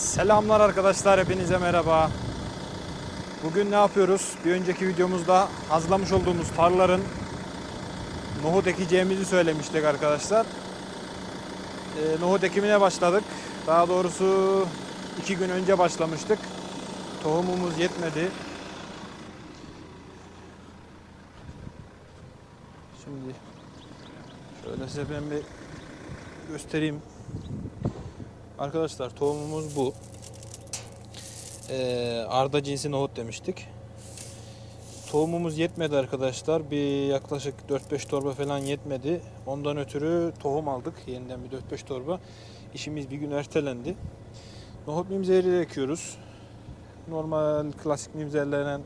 Selamlar arkadaşlar hepinize merhaba. Bugün ne yapıyoruz? Bir önceki videomuzda hazırlamış olduğumuz tarlaların nohut ekeceğimizi söylemiştik arkadaşlar. Ee, nohut ekimine başladık. Daha doğrusu iki gün önce başlamıştık. Tohumumuz yetmedi. Şimdi şöyle size ben bir göstereyim. Arkadaşlar tohumumuz bu. Ee, Arda cinsi nohut demiştik. Tohumumuz yetmedi arkadaşlar. Bir yaklaşık 4-5 torba falan yetmedi. Ondan ötürü tohum aldık. Yeniden bir 4-5 torba. İşimiz bir gün ertelendi. Nohut mimzeri ekiyoruz. Normal klasik mimzerlerine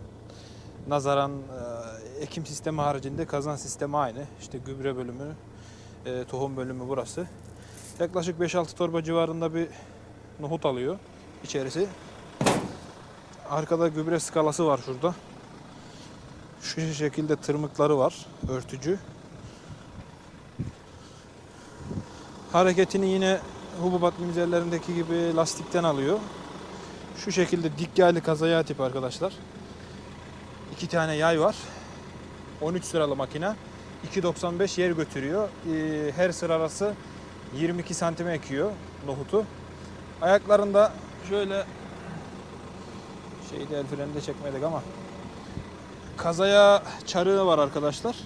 nazaran e, ekim sistemi haricinde kazan sistemi aynı. İşte gübre bölümü, e, tohum bölümü burası. Yaklaşık 5-6 torba civarında bir nohut alıyor içerisi. Arkada gübre skalası var şurada. Şu şekilde tırmıkları var örtücü. Hareketini yine hububat mimzerlerindeki gibi lastikten alıyor. Şu şekilde dik yaylı kazaya tip arkadaşlar. İki tane yay var. 13 sıralı makine. 2.95 yer götürüyor. Ee, Her sıra arası 22 santime ekiyor nohutu. Ayaklarında şöyle şeyde el freni de çekmedik ama kazaya çarığı var arkadaşlar.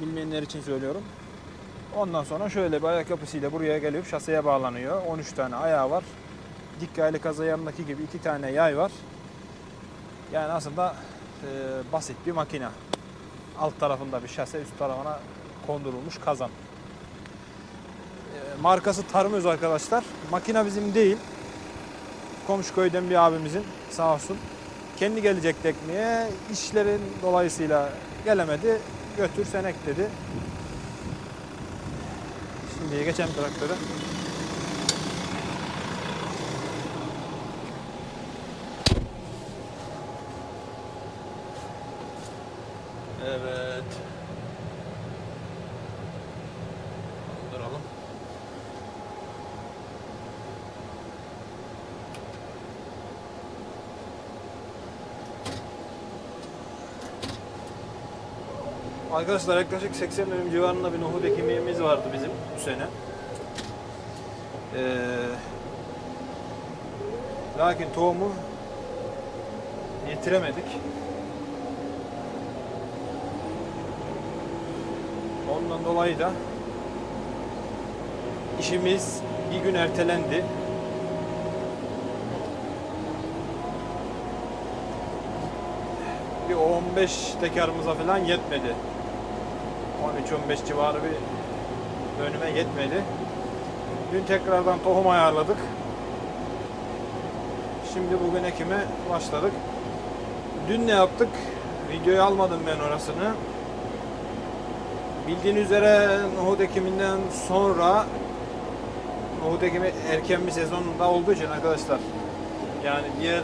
Bilmeyenler için söylüyorum. Ondan sonra şöyle bir ayak yapısıyla buraya gelip şaseye bağlanıyor. 13 tane ayağı var. Dik yaylı kaza yanındaki gibi iki tane yay var. Yani aslında e, basit bir makine. Alt tarafında bir şase, üst tarafına kondurulmuş kazan. Markası Tarımöz arkadaşlar. Makine bizim değil. Komşu köyden bir abimizin sağ olsun. Kendi gelecek tekniğe işlerin dolayısıyla gelemedi. Götür sen ek dedi. Şimdi geçelim traktöre. Evet. Arkadaşlar yaklaşık 80 dönüm civarında bir nohut ekimimiz vardı bizim bu sene. Ee, lakin tohumu yetiremedik. Ondan dolayı da işimiz bir gün ertelendi. Bir 15 tekarımıza falan yetmedi. 13-15 civarı bir dönüme yetmedi. Dün tekrardan tohum ayarladık. Şimdi bugün ekime başladık. Dün ne yaptık? Videoyu almadım ben orasını. Bildiğin üzere nohut ekiminden sonra nohut ekimi erken bir sezonda olduğu için arkadaşlar yani diğer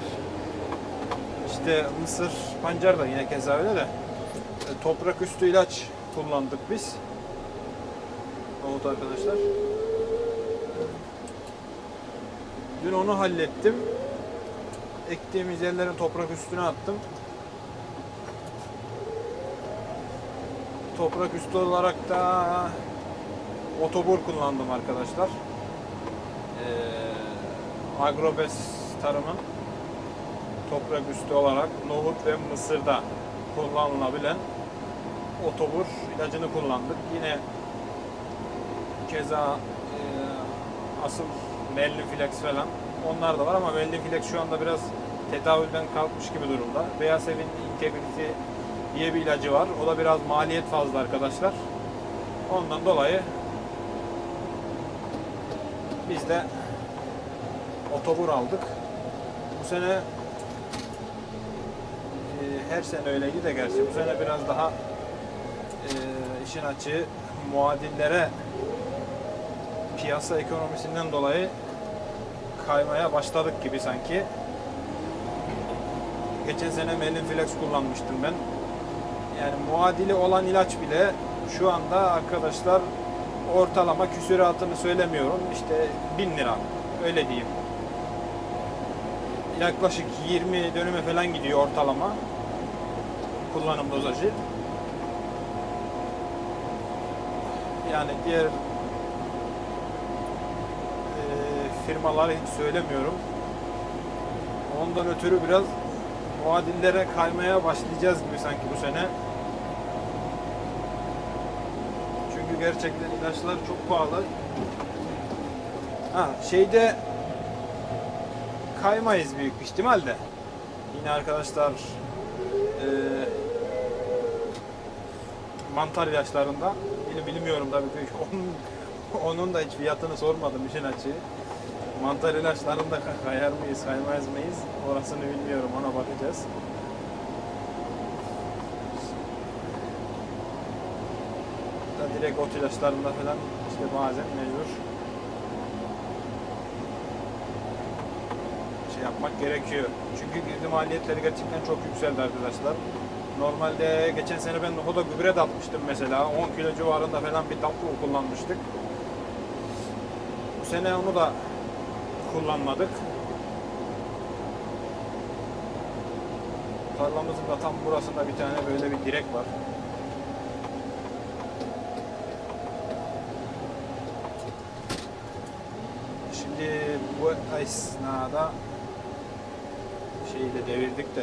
işte mısır pancar da yine keza öyle de e, toprak üstü ilaç kullandık biz. Nohut arkadaşlar. Dün onu hallettim. Ektiğimiz yerlerin toprak üstüne attım. Toprak üstü olarak da otobur kullandım arkadaşlar. Ee, Agrobes tarımın toprak üstü olarak nohut ve mısırda kullanılabilen otobur ilacını kullandık. Yine keza e, asıl Melliflex falan onlar da var ama Melliflex şu anda biraz tedavülden kalkmış gibi durumda. Beyaz Evin Integrity diye bir ilacı var. O da biraz maliyet fazla arkadaşlar. Ondan dolayı biz de otobur aldık. Bu sene e, her sene öyleydi de gerçi bu sene biraz daha işin açığı muadillere piyasa ekonomisinden dolayı kaymaya başladık gibi sanki. Geçen sene Melinflex kullanmıştım ben. Yani muadili olan ilaç bile şu anda arkadaşlar ortalama küsuratını söylemiyorum. İşte 1000 lira Öyle diyeyim. Yaklaşık 20 dönüme falan gidiyor ortalama. Kullanım dozajı. Yani diğer eee, firmaları hiç söylemiyorum. Ondan ötürü biraz muadillere kaymaya başlayacağız gibi sanki bu sene. Çünkü gerçekten ilaçlar çok pahalı. Ha şeyde kaymayız büyük ihtimalle. Yine arkadaşlar eee, mantar ilaçlarında bilmiyorum tabii ki onun, onun da hiç fiyatını sormadım işin açığı. Mantar ilaçlarında kay- kayar mıyız, kaymaz mıyız? Orasını bilmiyorum, ona bakacağız. Da direkt ot ilaçlarında falan işte bazen mecbur şey yapmak gerekiyor. Çünkü girdi maliyetleri gerçekten çok yükseldi arkadaşlar. Normalde geçen sene ben nohuda gübre de atmıştım mesela. 10 kilo civarında falan bir tatlı kullanmıştık. Bu sene onu da kullanmadık. Tarlamızın da tam burasında bir tane böyle bir direk var. Şimdi bu esnada şeyi de devirdik de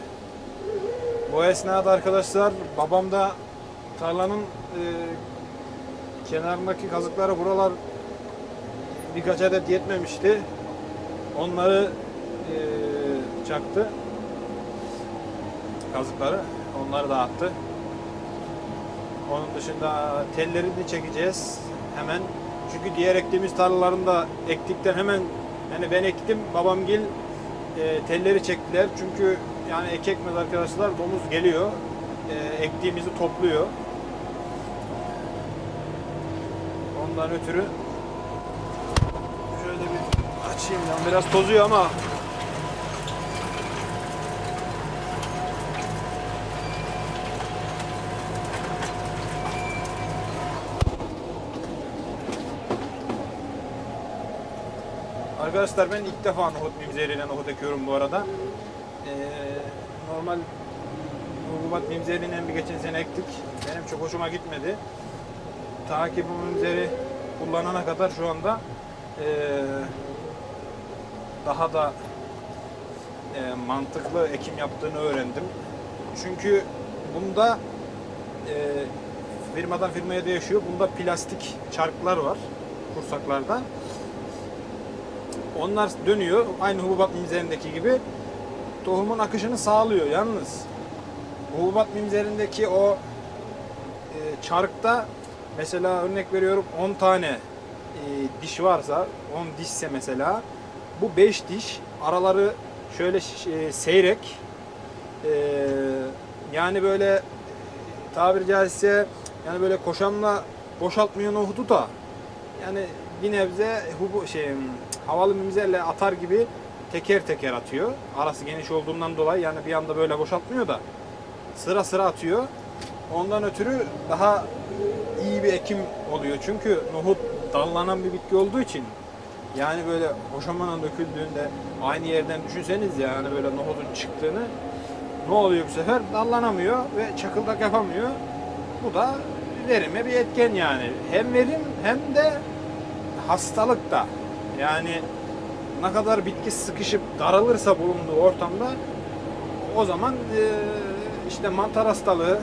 bu esnada arkadaşlar babam da tarlanın e, kenarındaki kazıkları buralar birkaç adet yetmemişti. Onları e, çaktı. Kazıkları. Onları da attı. Onun dışında tellerini çekeceğiz hemen. Çünkü diğer ektiğimiz tarlaların da ektikten hemen yani ben ektim babamgil e, telleri çektiler. Çünkü yani ek arkadaşlar domuz geliyor. E, ektiğimizi topluyor. Ondan ötürü şöyle bir açayım ben biraz tozuyor ama Arkadaşlar ben ilk defa nohut mimzeriyle nohut ekiyorum bu arada. Ee, normal hububat mimzeriyle bir geçen sene ektik. Benim çok hoşuma gitmedi. Ta ki bu mimzeri kullanana kadar şu anda ee, daha da ee, mantıklı ekim yaptığını öğrendim. Çünkü bunda ee, firmadan firmaya değişiyor. Bunda plastik çarklar var kursaklarda. Onlar dönüyor. Aynı hububat mimzerindeki gibi tohumun akışını sağlıyor. Yalnız hububat mimzerindeki o e, çarkta mesela örnek veriyorum 10 tane e, diş varsa 10 dişse mesela bu 5 diş araları şöyle e, seyrek e, yani böyle e, tabiri caizse yani böyle koşanla boşaltmıyor nohutu da yani bir nebze hubu şey havalı mimzerle atar gibi teker teker atıyor. Arası geniş olduğundan dolayı yani bir anda böyle boşaltmıyor da sıra sıra atıyor. Ondan ötürü daha iyi bir ekim oluyor. Çünkü nohut dallanan bir bitki olduğu için yani böyle hoşamanın döküldüğünde aynı yerden düşünseniz ya yani böyle nohutun çıktığını ne oluyor bu sefer? Dallanamıyor ve çakıldak yapamıyor. Bu da verime bir etken yani. Hem verim hem de hastalık da. Yani ne kadar bitki sıkışıp daralırsa bulunduğu ortamda o zaman e, işte mantar hastalığı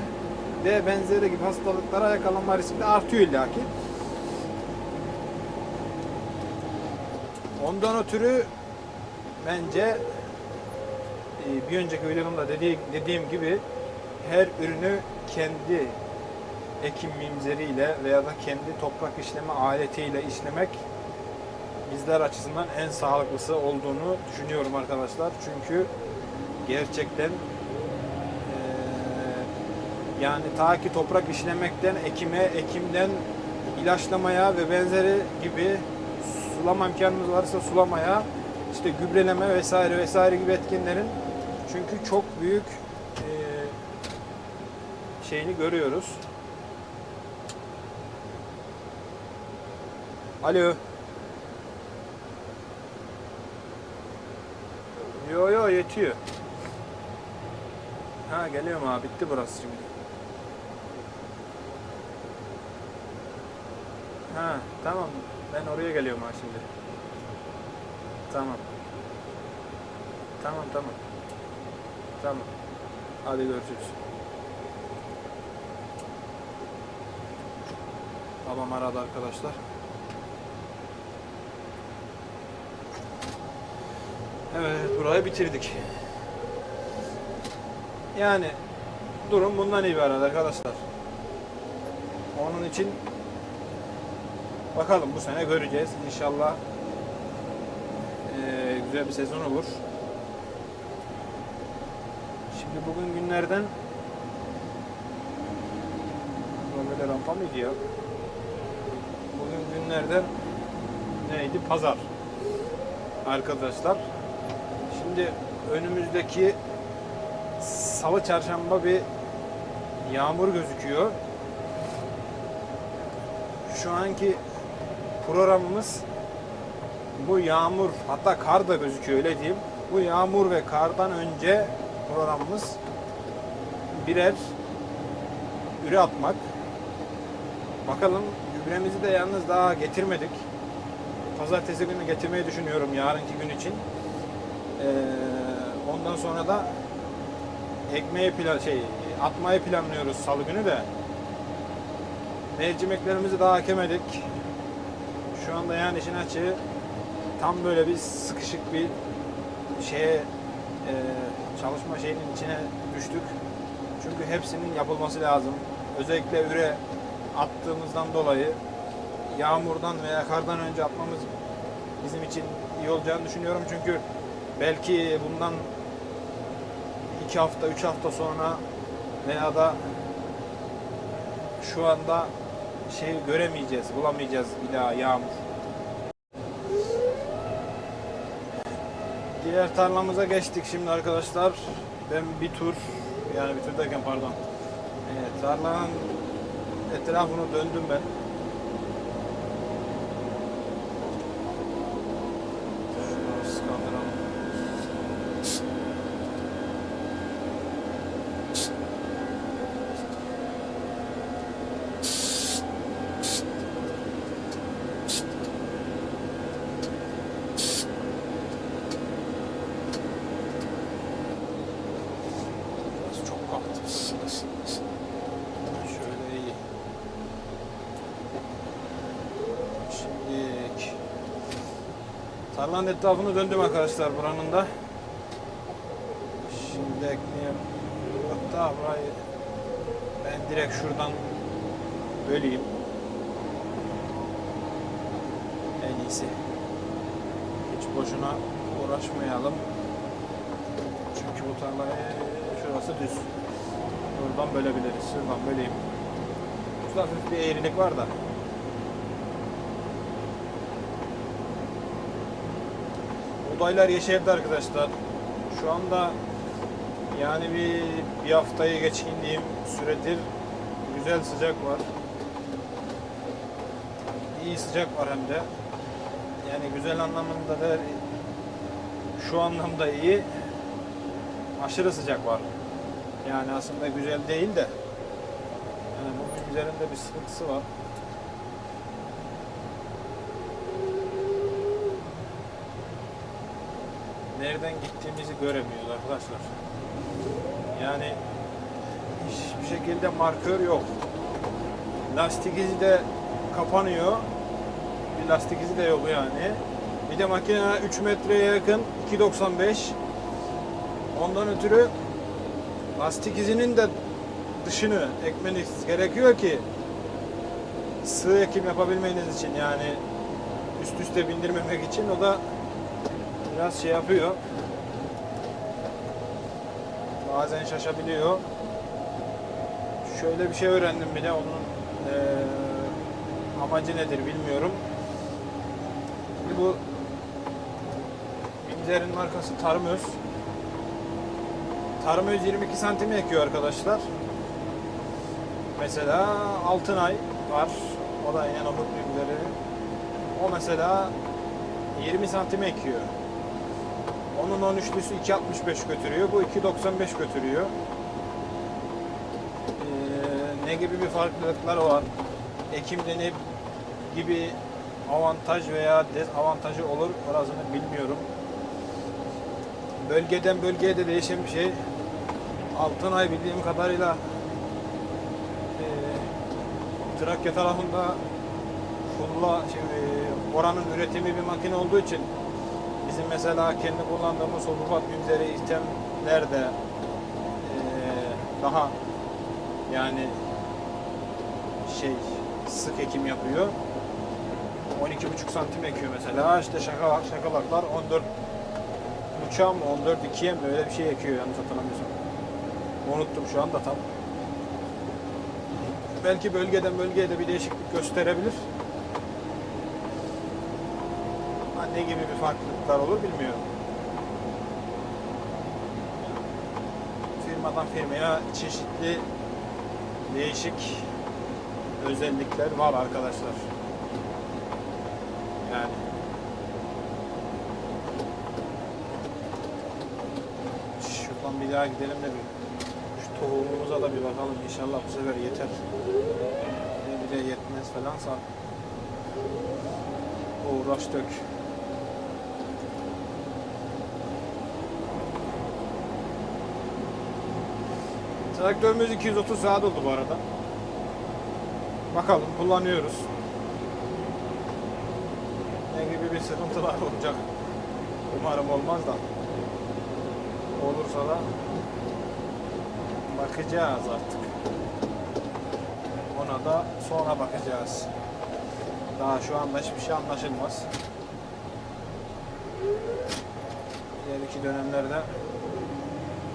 ve benzeri gibi hastalıklara yakalanma riski de artıyor illaki. Ondan ötürü bence e, bir önceki videomda dediğim, gibi her ürünü kendi ekim mimzeriyle veya da kendi toprak işleme aletiyle işlemek bizler açısından en sağlıklısı olduğunu düşünüyorum arkadaşlar. Çünkü gerçekten yani ta ki toprak işlemekten ekime, ekimden ilaçlamaya ve benzeri gibi sulama imkanımız varsa sulamaya, işte gübreleme vesaire vesaire gibi etkinlerin çünkü çok büyük eee, şeyini görüyoruz. Alo. Yetiyor. Ha geliyorum abi bitti burası şimdi. Ha tamam ben oraya geliyorum ha şimdi. Tamam. Tamam tamam. Tamam. Hadi görüşürüz. Babam aradı arkadaşlar. Evet burayı bitirdik. Yani durum bundan ibaret arkadaşlar. Onun için bakalım bu sene göreceğiz. İnşallah eee, güzel bir sezon olur. Şimdi bugün günlerden böyle rampa mıydı ya? Bugün günlerden neydi? Pazar. Arkadaşlar. Şimdi önümüzdeki salı çarşamba bir yağmur gözüküyor. Şu anki programımız bu yağmur hatta kar da gözüküyor öyle diyeyim. Bu yağmur ve kardan önce programımız birer üre atmak. Bakalım gübremizi de yalnız daha getirmedik. Pazartesi günü getirmeyi düşünüyorum yarınki gün için. Ondan sonra da ekmeği plan şey atmayı planlıyoruz salı günü de. Mercimeklerimizi daha ekemedik. Şu anda yani işin açığı tam böyle bir sıkışık bir şeye e, çalışma şeyinin içine düştük. Çünkü hepsinin yapılması lazım. Özellikle üre attığımızdan dolayı yağmurdan veya kardan önce atmamız bizim için iyi olacağını düşünüyorum. Çünkü belki bundan iki hafta, üç hafta sonra veya da şu anda şey göremeyeceğiz, bulamayacağız daha yağmur. Diğer tarlamıza geçtik şimdi arkadaşlar. Ben bir tur, yani bir tur derken pardon. Evet, tarlanın etrafını döndüm ben. Şunu skandıralım. Biraz çok kalktı. Şöyle iyi. Şimdi tarlanın etrafını döndüm arkadaşlar buranın da. Şimdi ekmeğim hatta burayı ben direkt şuradan böleyim. En iyisi. Hiç boşuna uğraşmayalım. Çünkü bu tarlayı şurası düz. Buradan bölebiliriz. Şuradan böleyim. Şurada hafif bir eğrilik var da. Odaylar yeşerdi arkadaşlar. Şu anda yani bir, bir haftayı geçkindiğim süredir güzel sıcak var. İyi sıcak var hem de. Yani güzel anlamında da şu anlamda iyi. Aşırı sıcak var. Yani aslında güzel değil de yani bugün üzerinde bir sıkıntısı var. Nereden gittiğimizi göremiyoruz arkadaşlar. Yani hiçbir şekilde markör yok. Lastik izi de kapanıyor. Bir lastik izi de yok yani. Bir de makine 3 metreye yakın 2.95 Ondan ötürü lastik izinin de dışını ekmeniz gerekiyor ki sığ ekim yapabilmeniz için yani üst üste bindirmemek için o da biraz şey yapıyor. Bazen şaşabiliyor. Şöyle bir şey öğrendim bir de onun eee, amacı nedir bilmiyorum. Bu Binzer'in markası Tarmöz. Tarmöz 22 santim ekiyor arkadaşlar. Mesela Altınay var. O da yine nohut büyükleri. O mesela 20 santim ekiyor. Onun 13'lüsü 2.65 götürüyor. Bu 2.95 götürüyor. Ee, ne gibi bir farklılıklar var? Ekim'de ne gibi avantaj veya dezavantajı olur orasını bilmiyorum. Bölgeden bölgeye de değişen bir şey. Altınay bildiğim kadarıyla e, Trakya tarafında fulla şey, e, oranın üretimi bir makine olduğu için bizim mesela kendi kullandığımız sulfat benzeri itemler de e, daha yani şey sık ekim yapıyor. 12,5 santim ekiyor mesela. İşte şakalak, şakalaklar 14 uçağı mı 14 ikiye mi öyle bir şey ekiyor yanlış hatırlamıyorsam. Unuttum şu anda tam. Belki bölgeden bölgeye de bir değişiklik gösterebilir. Ha, ne gibi bir farklılıklar olur bilmiyorum. Firmadan firmaya çeşitli değişik özellikler var arkadaşlar. Yani şuradan bir daha gidelim de bir şu tohumumuza da bir bakalım inşallah bu sefer yeter. Bir de yetmez falansa uğraş dök. Traktörümüz 230 saat oldu bu arada. Bakalım kullanıyoruz. Ne gibi bir sıkıntılar olacak. Umarım olmaz da. Olursa da bakacağız artık. Ona da sonra bakacağız. Daha şu anda hiçbir şey anlaşılmaz. İleriki dönemlerde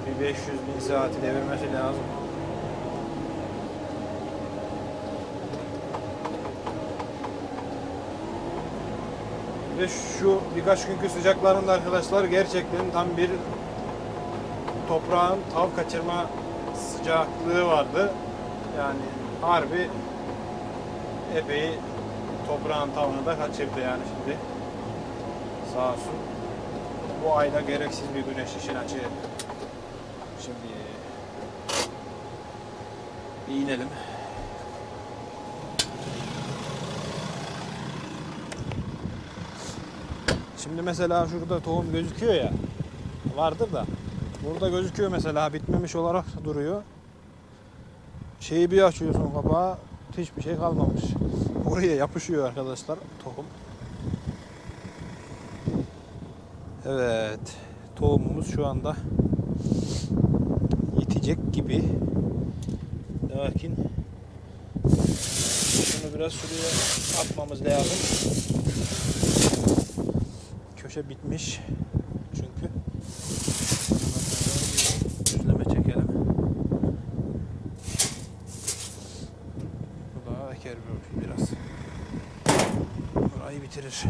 bir 500 bin saati devirmesi lazım. Ve şu birkaç günkü sıcaklarında arkadaşlar gerçekten tam bir toprağın tav kaçırma sıcaklığı vardı. Yani harbi epey toprağın tavını da kaçırdı yani şimdi. Sağ olsun. Bu ayda gereksiz bir güneş işin açığı. Şimdi bir inelim. Şimdi mesela şurada tohum gözüküyor ya. Vardır da. Burada gözüküyor mesela bitmemiş olarak duruyor. Şeyi bir açıyorsun kapağı hiçbir şey kalmamış. Oraya yapışıyor arkadaşlar tohum. Evet. Tohumumuz şu anda yetecek gibi. Lakin şunu biraz şuraya atmamız lazım. Köşe bitmiş çünkü. Düzleme çekelim. Bu daha eker bir- biraz. Burayı bitirir.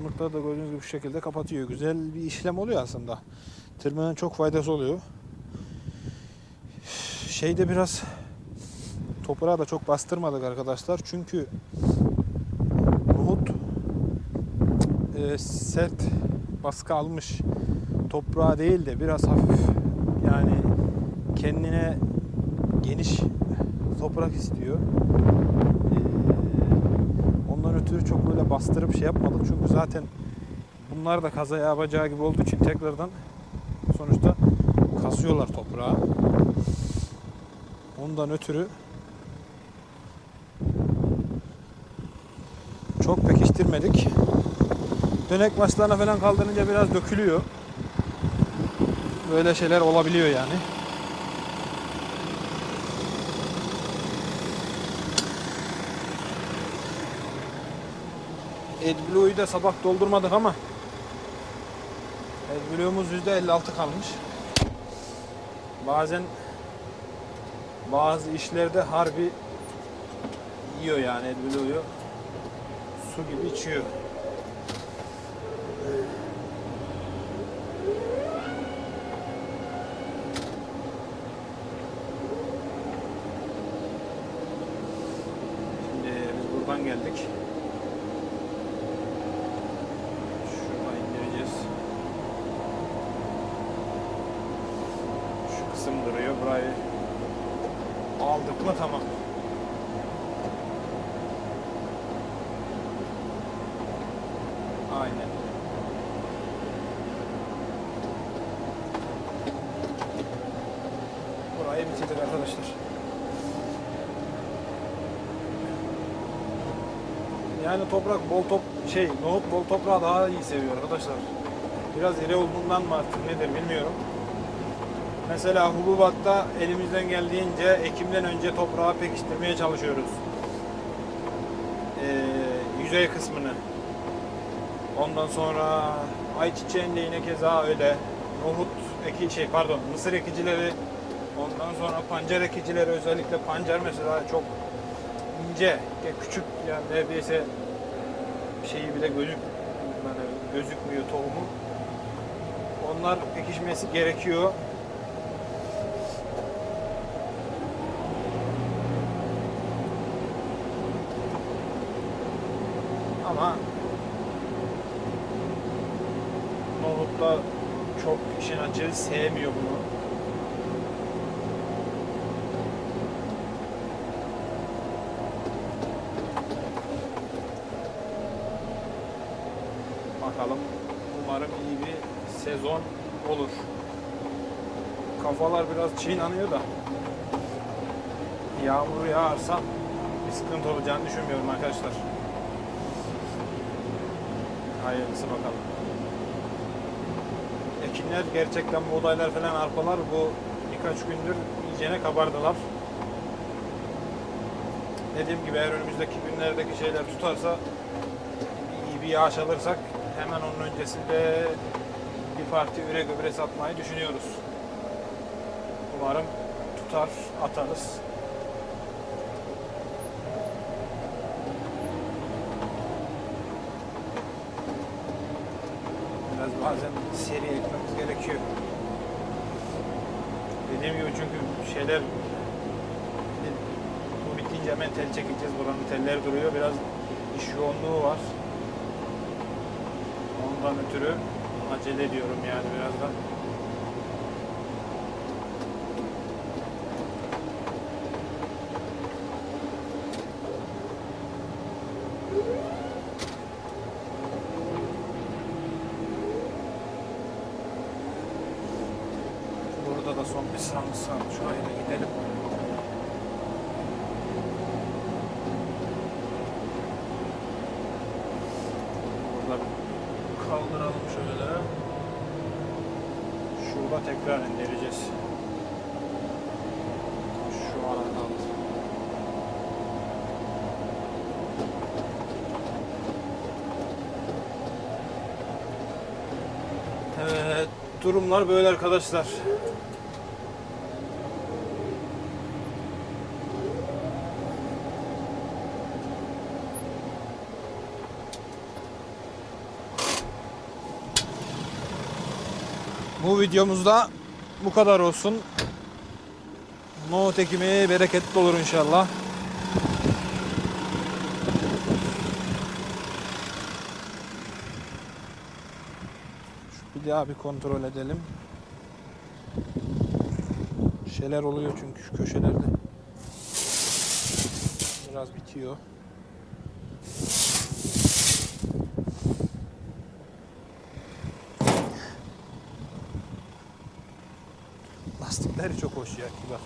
Tırmıkları da gördüğünüz gibi şu şekilde kapatıyor. Güzel bir işlem oluyor aslında. Tırmığın çok faydası oluyor. Şeyde biraz toprağı da çok bastırmadık arkadaşlar. Çünkü nohut e, sert baskı almış toprağı değil de biraz hafif yani kendine geniş toprak istiyor. Ötürü çok böyle bastırıp şey yapmadık çünkü zaten bunlar da kaza yapacağı gibi olduğu için tekrardan sonuçta kasıyorlar toprağı. Ondan ötürü çok pekiştirmedik. Dönek başlarına falan kaldırınca biraz dökülüyor. Böyle şeyler olabiliyor yani. AdBlue'yu da sabah doldurmadık ama AdBlue'muz %56 kalmış. Bazen bazı işlerde harbi yiyor yani AdBlue'yu. Su gibi içiyor. Şimdi biz buradan geldik. Duruyor. Burayı aldık mı tamam. Aynen. Burayı bitirdik arkadaşlar. Yani toprak bol top şey nohut bol toprağı daha iyi seviyor arkadaşlar. Biraz iri olduğundan mı artık nedir bilmiyorum. Mesela hububatta elimizden geldiğince ekimden önce toprağı pekiştirmeye çalışıyoruz. Ee, yüzey kısmını. Ondan sonra ayçiçeğinde yine keza öyle. Nohut eki şey pardon mısır ekicileri ondan sonra pancar ekicileri özellikle pancar mesela çok ince, küçük yani neredeyse şeyi bile gözük yani gözükmüyor tohumu. Onlar pekişmesi gerekiyor. Ama nohutla çok işin açığı sevmiyor bunu. Bakalım. Umarım iyi bir sezon olur. Kafalar biraz çiğnanıyor da. Yağmur yağarsa bir sıkıntı olacağını düşünmüyorum arkadaşlar. Hayırlısı bakalım. Ekinler gerçekten buğdaylar falan arpalar bu birkaç gündür iyicene kabardılar. Dediğim gibi eğer önümüzdeki günlerdeki şeyler tutarsa iyi bir yağış alırsak hemen onun öncesinde bir parti üre gübre satmayı düşünüyoruz. Umarım tutar, atarız. Biraz bazen seri ekmemiz gerekiyor. Dediğim gibi çünkü şeyler bu bitince hemen tel çekeceğiz. Buranın telleri duruyor. Biraz iş yoğunluğu var. Ondan ötürü acele ediyorum yani birazdan. Burada da son bir sarımsak. Şuraya da gidelim. Burada kaldıralım şöyle. Şurada tekrar indireceğiz. Şu arada kaldı. Evet, durumlar böyle arkadaşlar. Videomuzda bu kadar olsun. Nohut ekimi bereketli olur inşallah. Şu bir daha bir kontrol edelim. Şeyler oluyor çünkü şu köşelerde. Biraz bitiyor. Hoş ya kibar.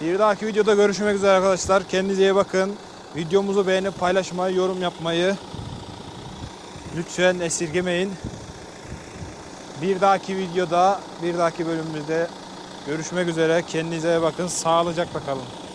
Bir dahaki videoda görüşmek üzere arkadaşlar. Kendinize iyi bakın. Videomuzu beğenip paylaşmayı, yorum yapmayı lütfen esirgemeyin. Bir dahaki videoda, bir dahaki bölümümüzde görüşmek üzere. Kendinize iyi bakın. Sağlıcakla kalın.